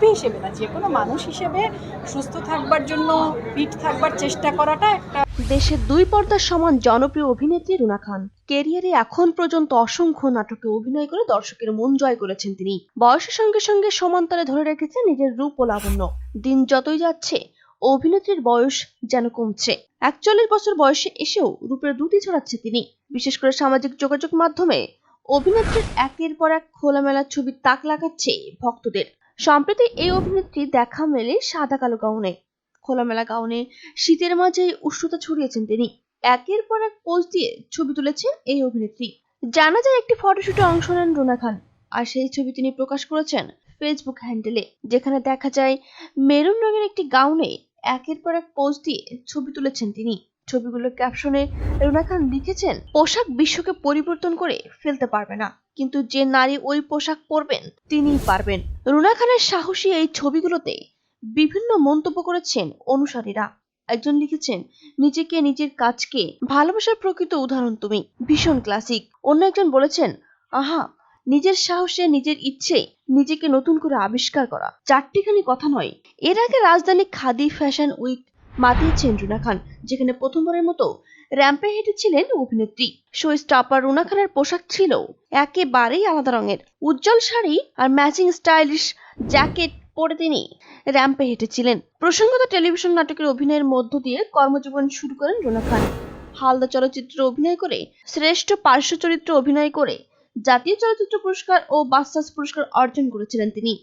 হিসেবে না, যে কোনো মানুষ হিসেবে সুস্থ থাকবার জন্য ফিট থাকবার চেষ্টা করাটা একটা দেশের দুই পর্দার সমান জনপ্রিয় অভিনেত্রী রুনা খান। কেরিয়ারে এখন পর্যন্ত অসংখ্য নাটকে অভিনয় করে দর্শকের মন জয় করেছেন তিনি। বয়সের সঙ্গে সঙ্গে সমান্তরে ধরে রেখেছেন নিজের রূপ ও লাবণ্য। দিন যতই যাচ্ছে, অভিনেত্রীর বয়স যেন কমছে। একচল্লিশ বছর বয়সে এসেও রূপের দ্যুতি ছড়াচ্ছে তিনি। বিশেষ করে সামাজিক যোগাযোগ মাধ্যমে অভিনেত্রীর একের পর এক খোলামেলা ছবি তাক লাগাচ্ছে ভক্তদের। সম্প্রতি এই অভিনেত্রী দেখা মেলে সাদা কালো গাউনে। খোলামেলা গাউনে শীতের মাঝে উষ্ণতা ছড়িয়েছেন তিনি। একের পর এক পোজ দিয়ে ছবি তুলেছেন এই অভিনেত্রী। জানা যায় একটি ফটোশুটে অংশ নেন রুনা খান, আর সেই ছবি তিনি প্রকাশ করেছেন ফেসবুক হ্যান্ডেলে, যেখানে দেখা যায় মেরুন রঙের একটি গাউনে একের পর এক পোজ দিয়ে ছবি তুলেছেন তিনি। ছবিগুলোর ক্যাপশনে রুনা খান লিখেছেন, পোশাক বিশ্বকে পরিবর্তন করে ফেলতে পারবে না। কিন্তু যে নারী ওই পোশাক পরবেন, তিনিই পারবেন। রুনা খানের সাহসী এই ছবিগুলোতে বিভিন্ন মন্তব্য করেছেন অনুসারীরা। একজন লিখেছেন, নিজেকে নিজের কাজকে ভালোবাসার প্রকৃত উদাহরণ তুমি, ভীষণ ক্লাসিক। অন্য একজন বলেছেন, আহা, নিজের সাহসে নিজের ইচ্ছে, নিজেকে নতুন করে আবিষ্কার করা। চারটিখানি কথা নয়, এর আগে রাজধানী খাদি ফ্যাশন উইক মাতিয়েছেন রুনা খান, যেখানে প্রথমবারের মতো র্যাম্পে হেঁটেছিলেন অভিনেত্রী। শো স্টাপার রুনা খানের পোশাক ছিল একেবারেই আলাদা রঙের। উজ্জ্বল শাড়ি আর ম্যাচিং স্টাইলিশ জ্যাকেট পরে তিনি র্যাম্পে হেঁটেছিলেন। প্রসঙ্গত টেলিভিশন নাটকের অভিনয়ের মধ্য দিয়ে কর্মজীবন শুরু করেন রুনা খান। হালদা চলচ্চিত্রে অভিনয় করে, শ্রেষ্ঠ পার্শ্ব চরিত্রে অভিনয় করে, জাতীয় চলচ্চিত্র পুরস্কার ও বাসাস পুরস্কার অর্জন করেছিলেন তিনি।